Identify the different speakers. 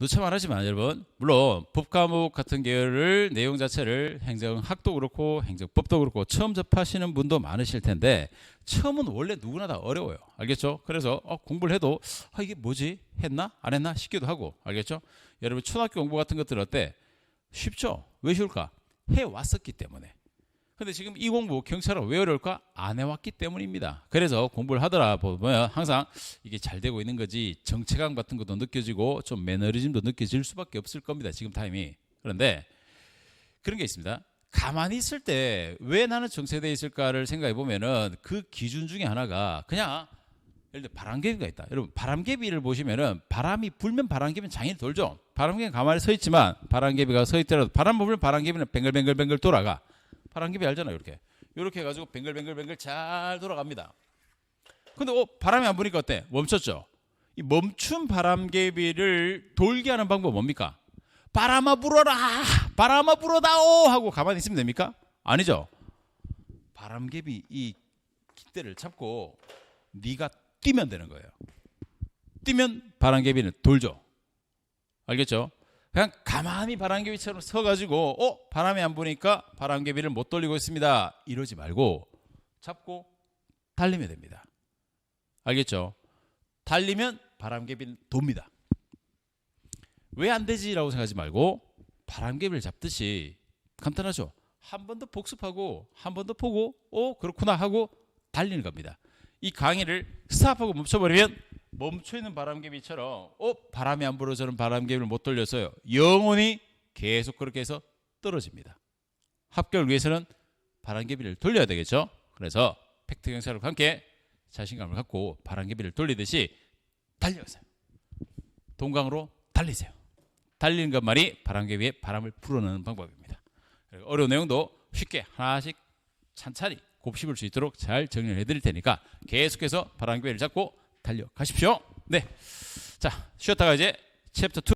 Speaker 1: 누차 말하지만 여러분 물론 법 과목 같은 계열을 내용 자체를 행정학도 그렇고 행정법도 그렇고 처음 접하시는 분도 많으실 텐데 처음은 원래 누구나 다 어려워요. 알겠죠? 그래서 어, 공부를 해도 아, 이게 뭐지? 했나? 안 했나? 싶기도 하고 알겠죠? 여러분 초등학교 공부 같은 것들 어때? 쉽죠? 왜 쉬울까? 해 왔었기 때문에. 근데 지금 이 공부 경찰은 왜 어려울까? 안 해왔기 때문입니다. 그래서 공부를 하더라 보면 항상 이게 잘 되고 있는 거지 정체감 같은 것도 느껴지고 좀 매너리즘도 느껴질 수밖에 없을 겁니다. 지금 타임이. 그런데 그런 게 있습니다. 가만히 있을 때 왜 나는 정체돼 있을까를 생각해 보면은 그 기준 중에 하나가 그냥 예를 들어 바람개비가 있다. 여러분 바람개비를 보시면은 바람이 불면 바람개비는 장일 돌죠. 바람개비는 가만히 서 있지만 바람개비가 서 있더라도 바람 불면 바람개비는 뱅글뱅글뱅글 돌아가. 바람개비 알잖아요, 이렇게. 이렇게 해가지고 뱅글뱅글뱅글 잘 돌아갑니다. 근데 어, 바람이 안 부니까 어때? 멈췄죠. 이 멈춘 바람개비를 돌게 하는 방법 뭡니까? 바람아 불어라, 바람아 불어다오 하고 가만히 있으면 됩니까? 아니죠. 바람개비 이 깃대를 잡고 네가 뛰면 되는 거예요. 뛰면 바람개비는 돌죠. 알겠죠? 그냥 가만히 바람개비처럼 서가지고 어 바람이 안 부니까 바람개비를 못 돌리고 있습니다. 이러지 말고 잡고 달리면 됩니다. 알겠죠? 달리면 바람개비는 돕니다. 왜 안 되지라고 생각하지 말고 바람개비를 잡듯이 간단하죠. 한 번 더 복습하고 한 번 더 보고 어 그렇구나 하고 달리는 겁니다. 이 강의를 스탑하고 멈춰버리면 멈춰 있는 바람개비처럼 어 바람이 안 불어 저는 바람개비를 못 돌려서요. 영원히 계속 그렇게 해서 떨어집니다. 합격을 위해서는 바람개비를 돌려야 되겠죠. 그래서 팩트 경찰과 함께 자신감을 갖고 바람개비를 돌리듯이 달려가세요. 동강으로 달리세요. 달리는 것만이 바람개비에 바람을 불어넣는 방법입니다. 어려운 내용도 쉽게 하나씩 찬찬히 곱씹을 수 있도록 잘 정리를 해드릴 테니까 계속해서 바람개비를 잡고 달려가십시오. 네. 자, 쉬었다가 이제 챕터 2